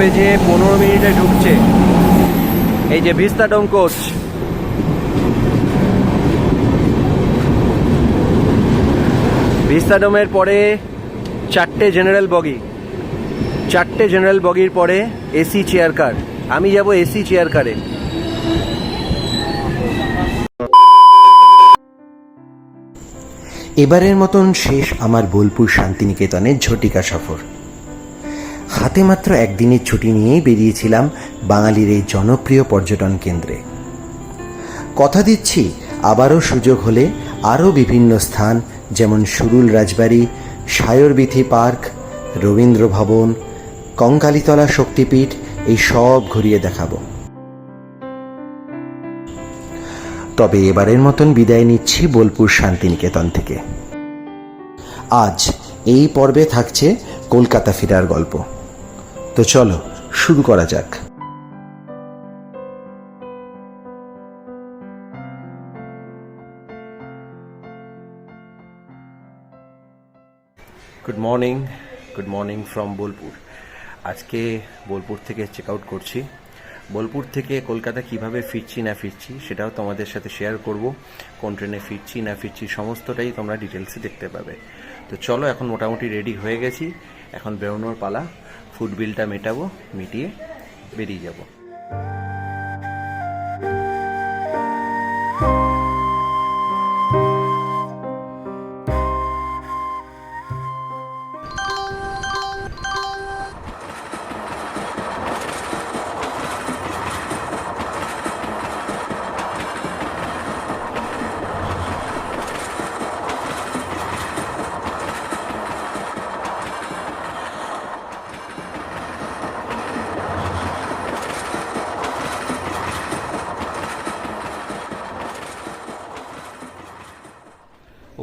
বেজে পনেরো মিনিটে ঢুকছে। এই যে ভিস্তাডোম কোচ। ভিস্তাডোমের পরে চারটে জেনারেল বগি। চারটে জেনারেল বগির পরে এসি চেয়ার কার। আমি যাব এসি চেয়ার কারে। এবারের মতন শেষ আমার বোলপুর শান্তিনিকেতনের ঝটিকা সফর। হাতে মাত্র একদিনের ছুটি নিয়েই বেরিয়েছিলাম বাঙালির এই জনপ্রিয় পর্যটন কেন্দ্রে। কথা দিচ্ছি, আবারও সুযোগ হলে আরও বিভিন্ন স্থান, যেমন সুরুল রাজবাড়ি, সায়রবিথি পার্ক, রবীন্দ্র ভবন, কঙ্কালীতলা শক্তিপীঠ, এই সব ঘুরিয়ে দেখাবো। তবে এবারের মতন বিদায় নিচ্ছি বোলপুর শান্তিনিকেতন থেকে। আজ এই পর্বে থাকছে কলকাতা ফেরার গল্প। তো চলো, শুরু করা যাক। Good morning good morning from Bolpur আজকে বোলপুর থেকে চেক আউট করছি। বোলপুর থেকে কলকাতা কীভাবে ফিরছি না ফিরছি সেটাও তোমাদের সাথে শেয়ার করব। কোন ট্রেনে ফিরছি, না ফিরছি, সমস্তটাই তোমরা ডিটেলসে দেখতে পাবে। তো চলো, এখন মোটামুটি রেডি হয়ে গেছি। এখন বেরোনোর পালা। ফুড বিলটা মেটাবো মিটিয়ে বেরিয়ে যাব।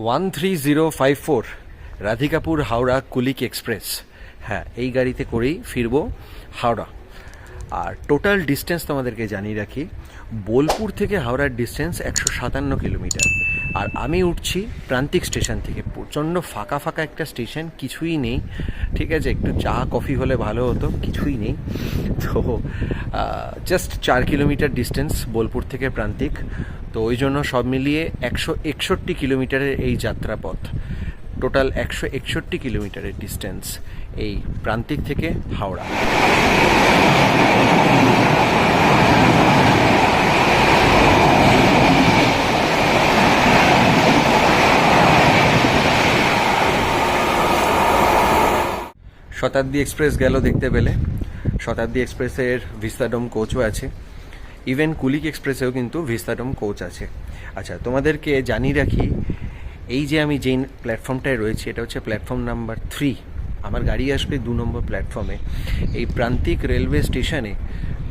One three zero five four Radhikapur Howrah Kulik express. হ্যাঁ এই গাড়িতে করেই ফিরবো হাওড়া। আর টোটাল ডিস্টেন্স তোমাদেরকে জানিয়ে রাখি, বোলপুর থেকে হাওড়ার ডিস্টেন্স একশো সাতান্ন কিলোমিটার। আর আমি উঠছি প্রান্তিক স্টেশন থেকে, প্রচণ্ড ফাঁকা ফাঁকা একটা স্টেশন, কিছুই নেই। ঠিক আছে, একটু চা, কফি হলে ভালো হতো, কিছুই নেই। তো জাস্ট চার কিলোমিটার ডিস্টেন্স বোলপুর থেকে প্রান্তিক। তো ওই জন্য সব মিলিয়ে একশো একষট্টি কিলোমিটারের এই যাত্রাপথ। টোটাল একশো একষট্টি কিলোমিটারের ডিস্টেন্স এই প্রান্তিক থেকে হাওড়া। শতাব্দী এক্সপ্রেস গেল দেখতে পেলে। শতাব্দী এক্সপ্রেসের ভিস্তাডোম কোচও আছে। ইভেন কুলিক এক্সপ্রেসেও কিন্তু ভিস্তাডোম কোচ আছে। আচ্ছা তোমাদেরকে জানিয়ে রাখি, এই যে আমি যেই প্ল্যাটফর্মটায় রয়েছি, এটা হচ্ছে প্ল্যাটফর্ম নাম্বার থ্রি আমার গাড়ি আসবে দু নম্বর প্ল্যাটফর্মে এই প্রান্তিক রেলওয়ে স্টেশনে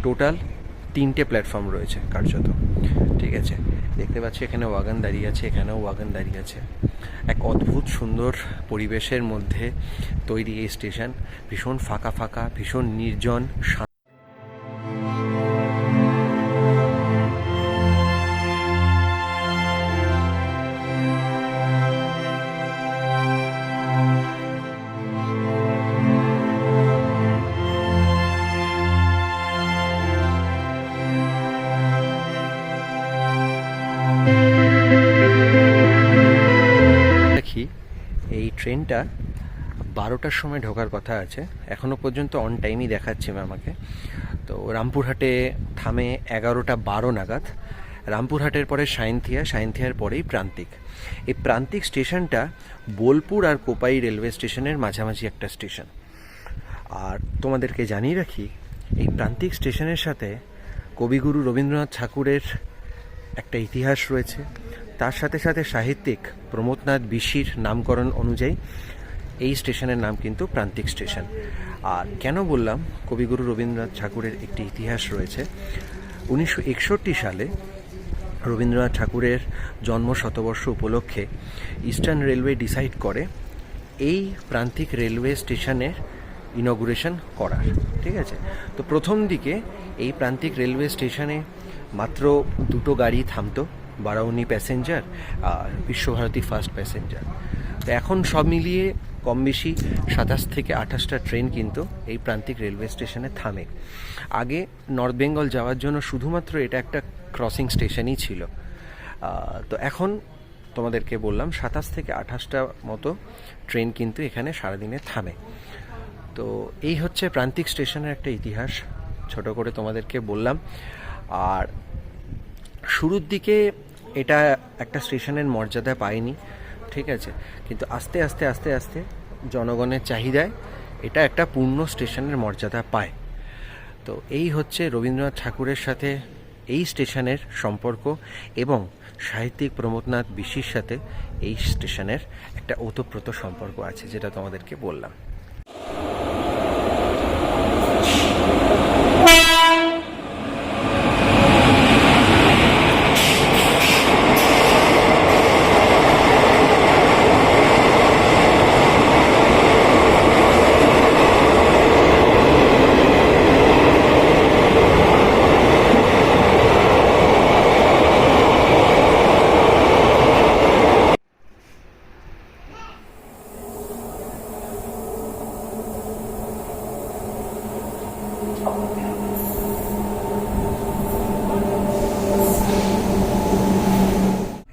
টোটাল তিনটে প্ল্যাটফর্ম রয়েছে, কার্যত। ঠিক আছে? দেখতে পাচ্ছি এখানে ওয়াগান দাঁড়িয়ে আছে, এখানেও ওয়াগান দাঁড়িয়ে আছে। এক অদ্ভুত সুন্দর পরিবেশের মধ্যে তৈরি এই স্টেশন ভীষণ ফাঁকা ফাঁকা, ভীষণ নির্জন বারোটার সময় ঢোকার কথা আছে। এখনও পর্যন্ত অন টাইমই দেখাচ্ছে আমাকে। তো রামপুরহাটে থামে এগারোটা বারো নাগাদ। রামপুরহাটের পরে সাইনথিয়া সাইনথিয়ার পরেই প্রান্তিক। এই প্রান্তিক স্টেশনটা বোলপুর আর কোপাই রেলওয়ে স্টেশনের মাঝামাঝি একটা স্টেশন। আর তোমাদেরকে জানিয়ে রাখি, এই প্রান্তিক স্টেশনের সাথে কবিগুরু রবীন্দ্রনাথ ঠাকুরের একটা ইতিহাস রয়েছে। তার সাথে সাথে সাহিত্যিক প্রমোদনাথ বিশির নামকরণ অনুযায়ী এই স্টেশনের নাম কিন্তু প্রান্তিক স্টেশন। আর কেন বললাম? কবিগুরু রবীন্দ্রনাথ ঠাকুরের একটি ইতিহাস রয়েছে। উনিশশো একষট্টি সালে রবীন্দ্রনাথ ঠাকুরের জন্ম শতবর্ষ উপলক্ষে ইস্টার্ন রেলওয়ে ডিসাইড করে এই প্রান্তিক রেলওয়ে স্টেশনের ইনগুরেশন করার। ঠিক আছে? তো প্রথম দিকে এই প্রান্তিক রেলওয়ে স্টেশনে মাত্র দুটো গাড়ি থামতো, বারাউনি প্যাসেঞ্জার আর বিশ্বভারতী ফার্স্ট প্যাসেঞ্জার। তো এখন সব মিলিয়ে কম বেশি সাতাশ থেকে আঠাশটা ট্রেন কিন্তু এই প্রান্তিক রেলওয়ে স্টেশনে থামে। আগে নর্থ বেঙ্গল যাওয়ার জন্য শুধুমাত্র এটা একটা ক্রসিং স্টেশনই ছিল। তো এখন তোমাদেরকে বললাম সাতাশ থেকে আঠাশটা মতো ট্রেন কিন্তু এখানে সারাদিনে থামে। তো এই হচ্ছে প্রান্তিক স্টেশনের একটা ইতিহাস, ছোট করে তোমাদেরকে বললাম। আর শুরুর দিকে এটা একটা স্টেশনের মর্যাদা পায়নি। ঠিক আছে। কিন্তু আস্তে আস্তে আস্তে আস্তে জনগণের চাহিদায় এটা একটা পূর্ণ স্টেশনের মর্যাদা পায়। তো এই হচ্ছে রবীন্দ্রনাথ ঠাকুরের সাথে এই স্টেশনের সম্পর্ক এবং সাহিত্যিক প্রমোদনাথ বিশির সাথে এই স্টেশনের একটা ওতপ্রোত সম্পর্ক আছে, যেটা তোমাদেরকে বললাম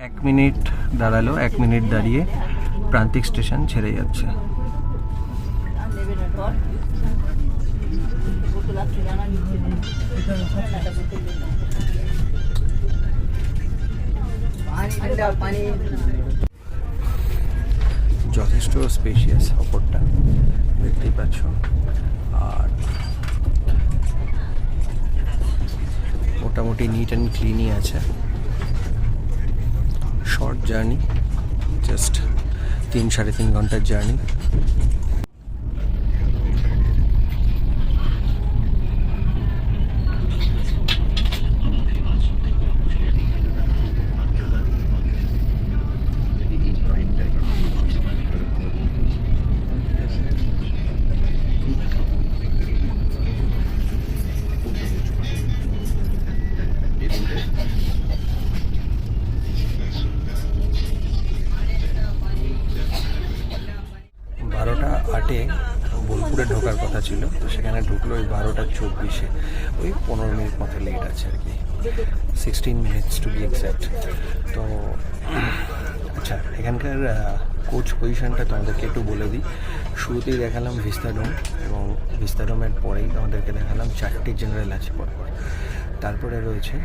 এক মিনিট দাঁড়াল, এক মিনিট দাঁড়িয়ে প্রান্তিক স্টেশন ছেড়ে যাচ্ছে। যথেষ্ট স্পেশিয়াস অপরটা, দেখতেই পাচ্ছ। আর মোটামুটি নিট অ্যান্ড ক্লিনই আছে। শর্ট জার্নি জাস্ট তিন সাড়ে তিন ঘণ্টার journey sixteen minutes to be exact তো আচ্ছা এখানকার কোচ পজিশনটা তোমাদেরকে একটু বলে দিই। শুরুতেই দেখালাম ভিস্তাডোম এবং ভিস্তাডোমের পরেই তোমাদেরকে দেখালাম চারটে জেনারেল আছে পরপর। তারপরে রয়েছে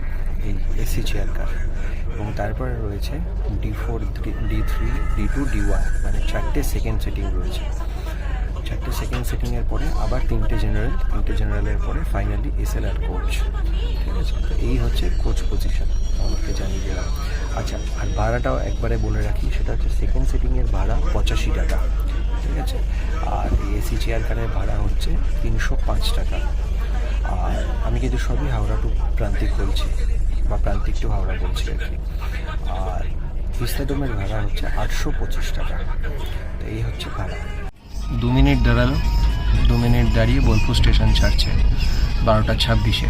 এই এসি চেয়ার কার এবং তারপরে রয়েছে D four D three D two D one মানে চারটে সেকেন্ড সেটিং রয়েছে। চারটে সেকেন্ড সিটিংয়ের পরে আবার তিনটে জেনারেল তিনটে জেনারেলের পরে ফাইনালি এসএল আর কোচ ঠিক আছে? তো এই হচ্ছে কোচ পজিশন আমাকে জানিয়ে দিলাম আচ্ছা আর ভাড়াটাও একবারে বলে রাখি, সেটা হচ্ছে সেকেন্ড সিটিংয়ের ভাড়া পঁচাশি টাকা, ঠিক আছে? আর এসি চেয়ার কারের ভাড়া হচ্ছে তিনশো পাঁচ টাকা। আর আমি কিন্তু সবই হাওড়া টু প্রান্তিক বলছি, বা প্রান্তিক টু হাওড়া বলছি আর কি। আর ভিস্তাডোমের ভাড়া হচ্ছে আটশো পঁচিশ টাকা। তো এই হচ্ছে ভাড়া। দু মিনিট দাঁড়াল দু মিনিট দাঁড়িয়ে বোলপুর স্টেশন ছাড়ছে বারোটা ছাব্বিশে।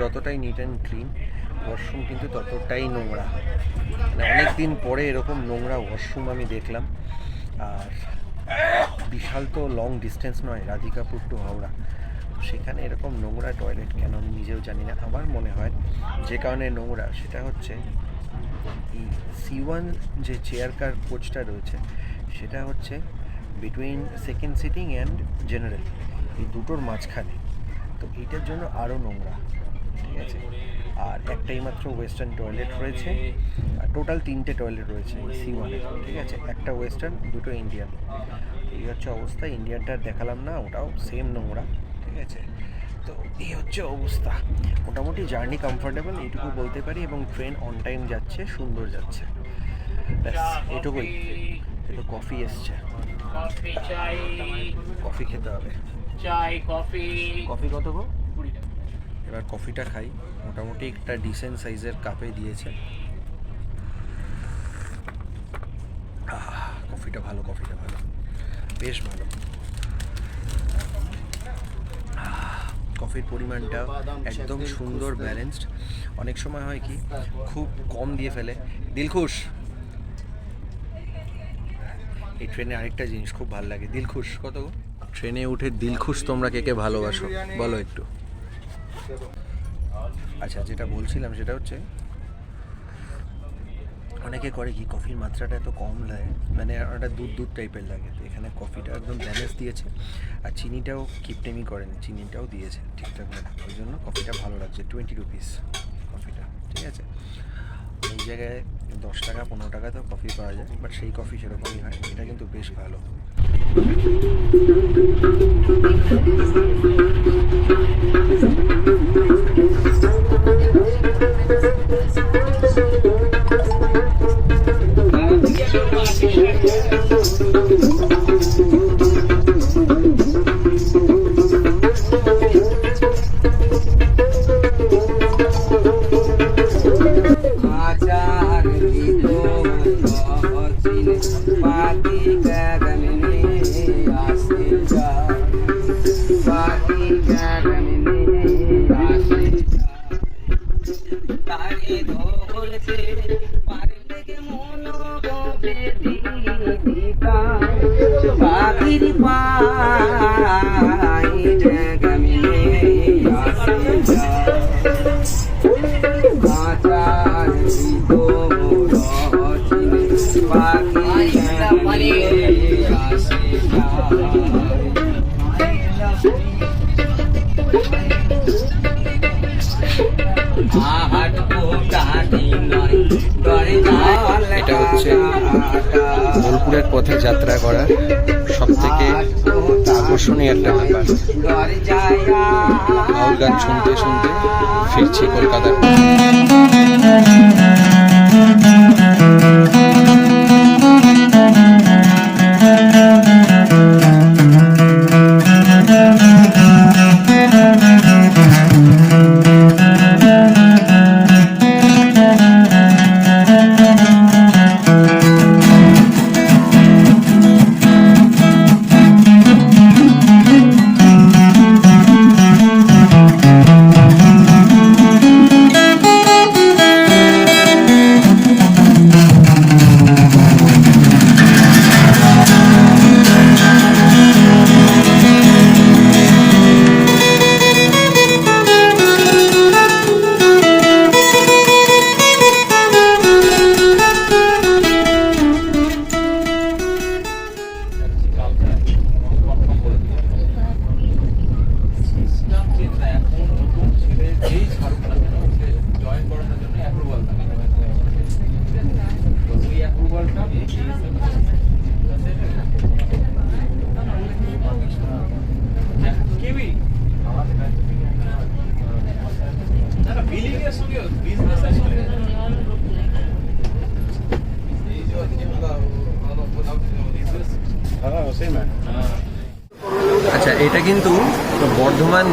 যতটাই নিট অ্যান্ড ক্লিন ওয়াশরুম কিন্তু ততটাই নোংরা। মানে অনেক দিন পরে এরকম নোংরা ওয়াশরুম আমি দেখলাম। আর বিশাল তো লং ডিস্টেন্স নয়, রাধিকাপুর টু হাওড়া। সেখানে এরকম নোংরা টয়লেট কেন আমি নিজেও জানি না। আমার মনে হয় যে কারণে নোংরা, সেটা হচ্ছে এই সি ওয়ান যে চেয়ার কার কোচটা রয়েছে, সেটা হচ্ছে between second sitting and general এই দুটোর মাঝখানে। তো এইটার জন্য আরও নোংরা। ঠিক আছে? আর একটাই মাত্র ওয়েস্টার্ন টয়লেট রয়েছে। আর টোটাল তিনটে টয়লেট রয়েছে সি ওয়ানে ঠিক আছে? একটা ওয়েস্টার্ন দুটো ইন্ডিয়ান এই হচ্ছে অবস্থা ইন্ডিয়ানটা দেখালাম না ওটাও সেম নোংরা ঠিক আছে? তো এই হচ্ছে অবস্থা। মোটামুটি জার্নি কমফোর্টেবল এইটুকু বলতে পারি এবং ট্রেন অন টাইম যাচ্ছে সুন্দর যাচ্ছে। ব্যাস এটুকুই একটু কফি এসছে। কফি খেতে হবে। চাই কফি কফি কত গো? এবার কফিটা খাই। মোটামুটি একটা ডিসেন্ট সাইজের কাপে দিয়েছে। কফিটা ভালো কফিটা ভালো। বেশ ভালো। কফির পরিমাণটা একদম সুন্দর ব্যালেন্সড অনেক সময় হয় কি, খুব কম দিয়ে ফেলে। দিলখুশ! এই ট্রেনে আরেকটা জিনিস খুব ভালো লাগে। দিলখুশ, কত ট্রেনে উঠে দিলখুশ তোমরা কে কে ভালোবাসো? বলো একটু। আচ্ছা যেটা বলছিলাম সেটা হচ্ছে, অনেকে করে কি, কফির মাত্রাটা এত কম লাগে মানে ওটা দুধ দুধ টাইপের লাগে। তো এখানে কফিটা একদম ব্যালেন্স দিয়েছে, আর চিনিটাও কিপটেমি করেনি, চিনিটাও দিয়েছে ঠিকঠাক মতো ওই জন্য কফিটা ভালো লাগছে টোয়েন্টি রুপিস কফিটা, ঠিক আছে? এই জায়গায় দশ টাকা, পনেরো টাকা তো কফি পাওয়া যায় বাট সেই কফি সেরকমই হয়, এটা কিন্তু বেশ ভালো। Thank you. গান শুনতে শুনতে ফিরছি কলকাতার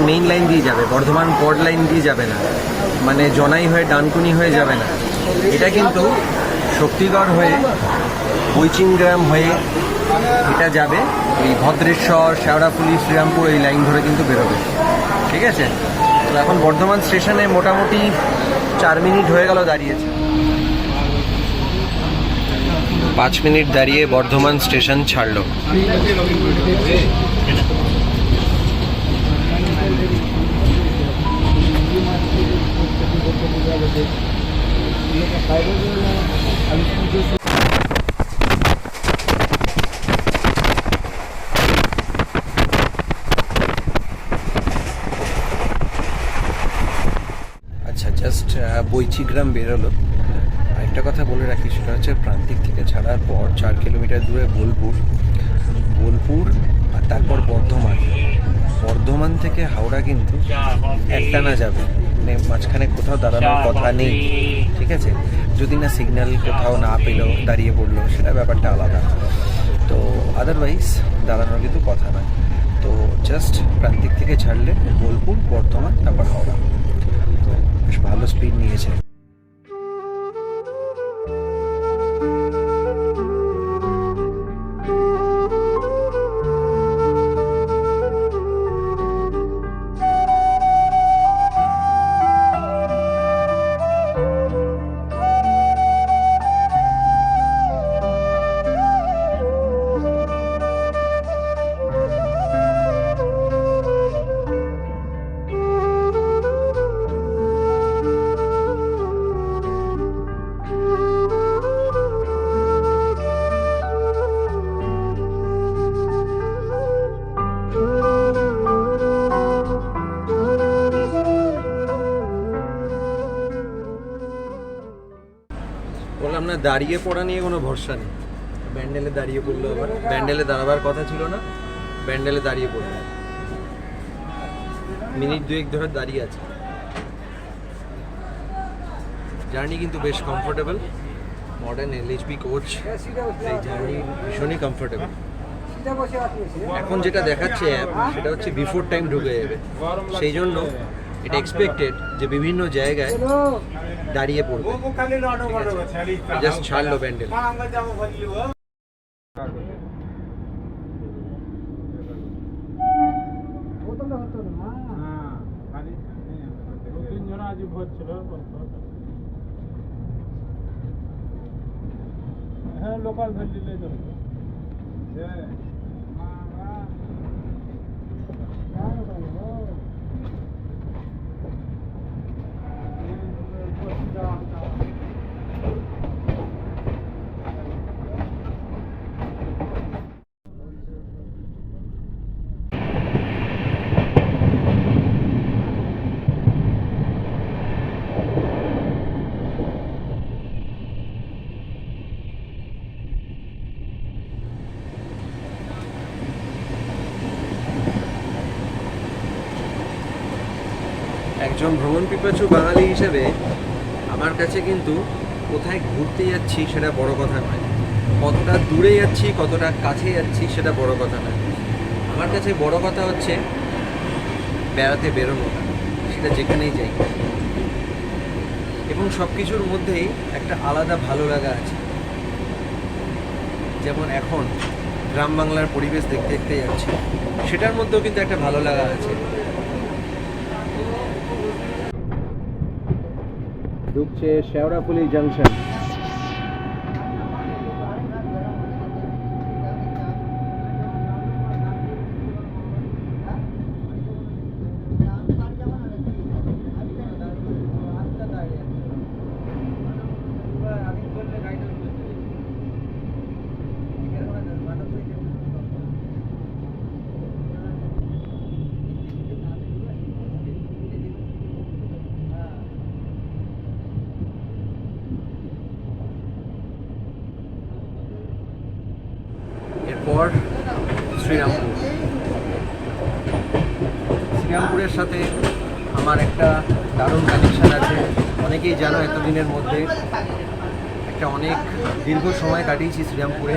মেইন লাইন দিয়ে যাবে, বর্ধমান পড লাইন দিয়ে যাবে না। মানে জনাই হয়ে ডানকুনি হয়ে যাবে না। এটা কিন্তু শক্তিগড় হয়ে বৈচিংগ্রাম হয়ে এটা যাবে। এই ভদ্রেশ্বর, শেওড়াফুলি, শ্রীরামপুর এই লাইন ধরে কিন্তু বেরোবে। ঠিক আছে? তো এখন বর্ধমান স্টেশনে মোটামুটি চার মিনিট হয়ে গেল দাঁড়িয়েছে। পাঁচ মিনিট দাঁড়িয়ে বর্ধমান স্টেশন ছাড়লো। আচ্ছা জাস্ট বৈচিগ্রাম বেরোলো। একটা কথা বলে রাখি, সেটা হচ্ছে প্রান্তিক থেকে ছাড়ার পর চার কিলোমিটার দূরে বোলপুর। বোলপুর আর তারপর বর্ধমান। বর্ধমান থেকে হাওড়া কিন্তু একটানা যাবে। মানে মাঝখানে কোথাও দাঁড়ানোর কথা নেই ঠিক আছে? যদি না সিগন্যাল কোথাও না পেল দাঁড়িয়ে পড়ল সেটা ব্যাপারটা আলাদা। তো আদারওয়াইজ দাঁড়ানোর কিন্তু কথা নয়। তো জাস্ট প্রান্তিক থেকে ছাড়লে বোলপুর বর্ধমান তারপর হাওড়া। তো বেশ ভালো স্পিড নিয়েছে। দাঁড়িয়ে পড়া নিয়ে কোনো ভরসা নেই। ব্যান্ডেলে দাঁড়িয়ে পড়ল আবার ব্যান্ডেলে দাঁড়াবার কথা ছিল না, ব্যান্ডেলে দাঁড়িয়ে পড়ল। মিনিট দুয়েক ধরে দাঁড়িয়ে আছে। জার্নি কিন্তু বেশ কমফোর্টেবল মডার্ন এলএইচবি কোচ এই জার্নি ভীষণই কমফোর্টেবল এখন যেটা দেখাচ্ছে অ্যাপ সেটা হচ্ছে বিফোর টাইম ঢুকে যাবে। সেই জন্য এটা এক্সপেক্টেড যে বিভিন্ন জায়গায় দাঁড়িয়ে পড়বে। জাস্ট ছাড়লো ব্যান্ডেল হ্যাঁ লোকাল ধরে পিপাসু বাঙালি হিসেবে আমার কাছে কিন্তু কোথায় ঘুরতে যাচ্ছি সেটা বড় কথা নয়। কতটা দূরে যাচ্ছি, কতটা কাছে যাচ্ছি সেটা বড় কথা নয়। আমার কাছে বড় কথা হচ্ছে বেড়াতে বেরোনোটা সেটা যেখানেই যাই। এবং সব কিছুর মধ্যেই একটা আলাদা ভালো লাগা আছে। যেমন এখন গ্রাম বাংলার পরিবেশ দেখতে দেখতে যাচ্ছি, সেটার মধ্যেও কিন্তু একটা ভালো লাগা আছে। ঢুকছে শেওড়াফুলি জাংশন এরপর শ্রীরামপুর। শ্রীরামপুরের সাথে আমার একটা দারুণ কানেকশান আছে। অনেকেই জানো এতদিনের মধ্যে একটা অনেক দীর্ঘ সময় কাটিয়েছি শ্রীরামপুরে,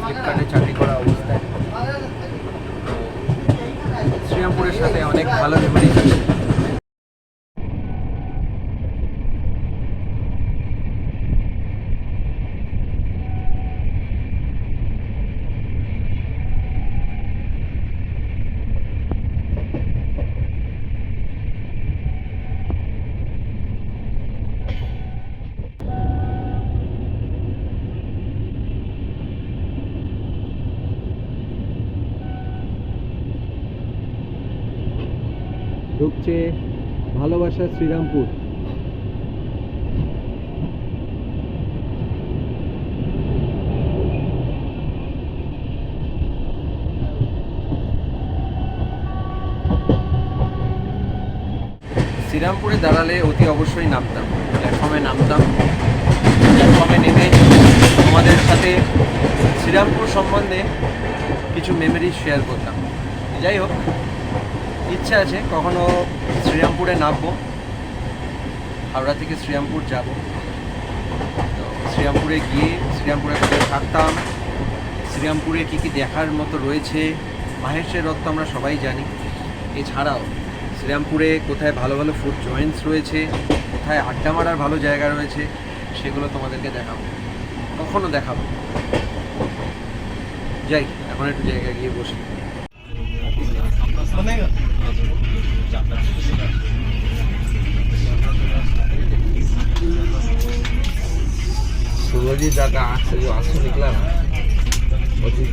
ফ্লিপকার্টে চাকরি করা অবস্থায়। শ্রীরামপুরের সাথে অনেক ভালো মেমোরিজ আছে। ঢুকছে ভালোবাসা শ্রীরামপুর। শ্রীরামপুরে দাঁড়ালে অতি অবশ্যই নামতাম। প্ল্যাটফর্মে নামতাম। প্ল্যাটফর্মে নেমে তোমাদের সাথে শ্রীরামপুর সম্বন্ধে কিছু মেমোরি শেয়ার করতাম। যাই হোক ইচ্ছা আছে, কখনো শ্রীরামপুরে নামবো। হাওড়া থেকে শ্রীরামপুর যাব। তো শ্রীরামপুরে গিয়ে, শ্রীরামপুরে কোথায় থাকতাম। শ্রীরামপুরে কী কী দেখার মতো রয়েছে, মাহেশের রথ তো আমরা সবাই জানি। এছাড়াও, শ্রীরামপুরে কোথায় ভালো ভালো ফুড জয়েন্টস রয়েছে, কোথায় আড্ডা মারার ভালো জায়গা রয়েছে, সেগুলো তোমাদেরকে দেখাবো। কখনো দেখাবো যাই, এখন একটু জায়গায় গিয়ে বসি। सूरज दादा आँख से जो आंसू निकला ना वो थी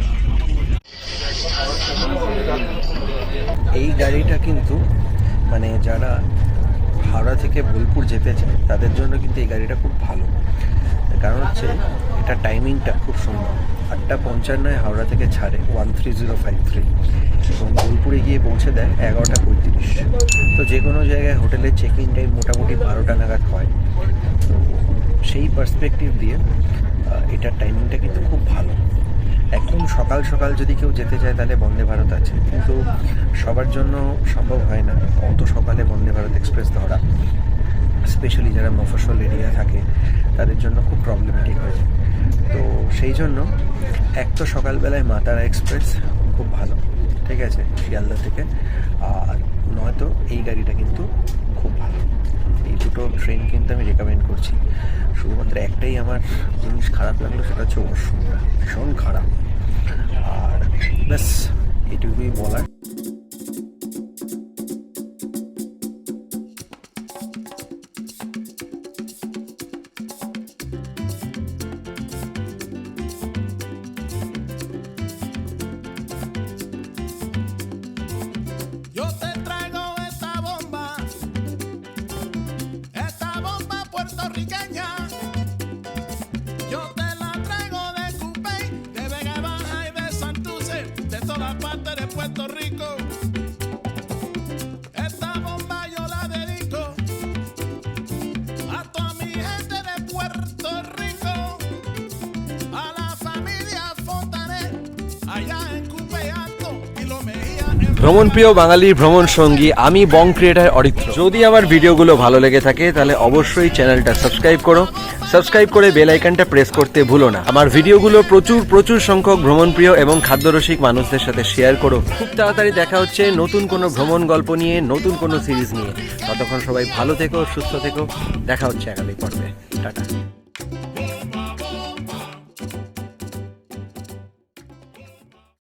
এই গাড়িটা কিন্তু মানে যারা হাওড়া থেকে বোলপুর যেতে চায় তাদের জন্য কিন্তু এই গাড়িটা খুব ভালো কারণ হচ্ছে এটা টাইমিংটা খুব সুন্দর আটটা পঞ্চান্নয়, হাওড়া থেকে ছাড়ে one three zero five three এবং বোলপুরে গিয়ে পৌঁছে দেয় এগারোটা পঁয়ত্রিশ। তো যে কোনো জায়গায় হোটেলের চেক ইন টাইম মোটামুটি বারোটা নাগাদ হয়। তো সেই পার্সপেক্টিভ দিয়ে এটার টাইমিংটা কিন্তু খুব ভালো। একদম সকাল সকাল যদি কেউ যেতে চায় তাহলে বন্দে ভারত আছে। কিন্তু সবার জন্য সম্ভব হয় না। অত সকালে বন্দে ভারত এক্সপ্রেস ধরা। স্পেশালি যারা মফস্বল এরিয়া থাকে, তাদের জন্য খুব প্রবলেমেটিক হয়ে যায়। সেই জন্য এক তো সকালবেলায় মাতারা এক্সপ্রেস, খুব ভালো, ঠিক আছে, শিয়ালদা থেকে। আর নয়তো এই গাড়িটা কিন্তু খুব ভালো। এই দুটো ট্রেন কিন্তু আমি রেকমেন্ড করছি। শুধুমাত্র একটাই আমার জিনিস খারাপ লাগল, সেটা হচ্ছে অসুবিধা ভীষণ খারাপ। আর ব্যাস, এটুকুই বলার। Mejía en ভ্রমণ প্রিয় বাঙালির ভ্রমণ সঙ্গী, আমি বং ক্রিয়েটার অরিত্র। যদি আমার ভিডিওগুলো ভালো লেগে থাকে, তাহলে অবশ্যই চ্যানেলটা সাবস্ক্রাইব করো। সাবস্ক্রাইব করে বেল আইকনটা প্রেস করতে ভুলো না। আমার ভিডিওগুলো প্রচুর প্রচুর সংখ্যক ভ্রমণ প্রিয় এবং খাদ্যরসিক মানুষদের সাথে শেয়ার করো। খুব তাড়াতাড়ি দেখা হচ্ছে নতুন কোনো ভ্রমণ গল্প নিয়ে, নতুন কোনো সিরিজ নিয়ে। ততক্ষণ সবাই ভালো থেকো, সুস্থ থেকো। দেখা হচ্ছে আগামী পর্বে। টাটা।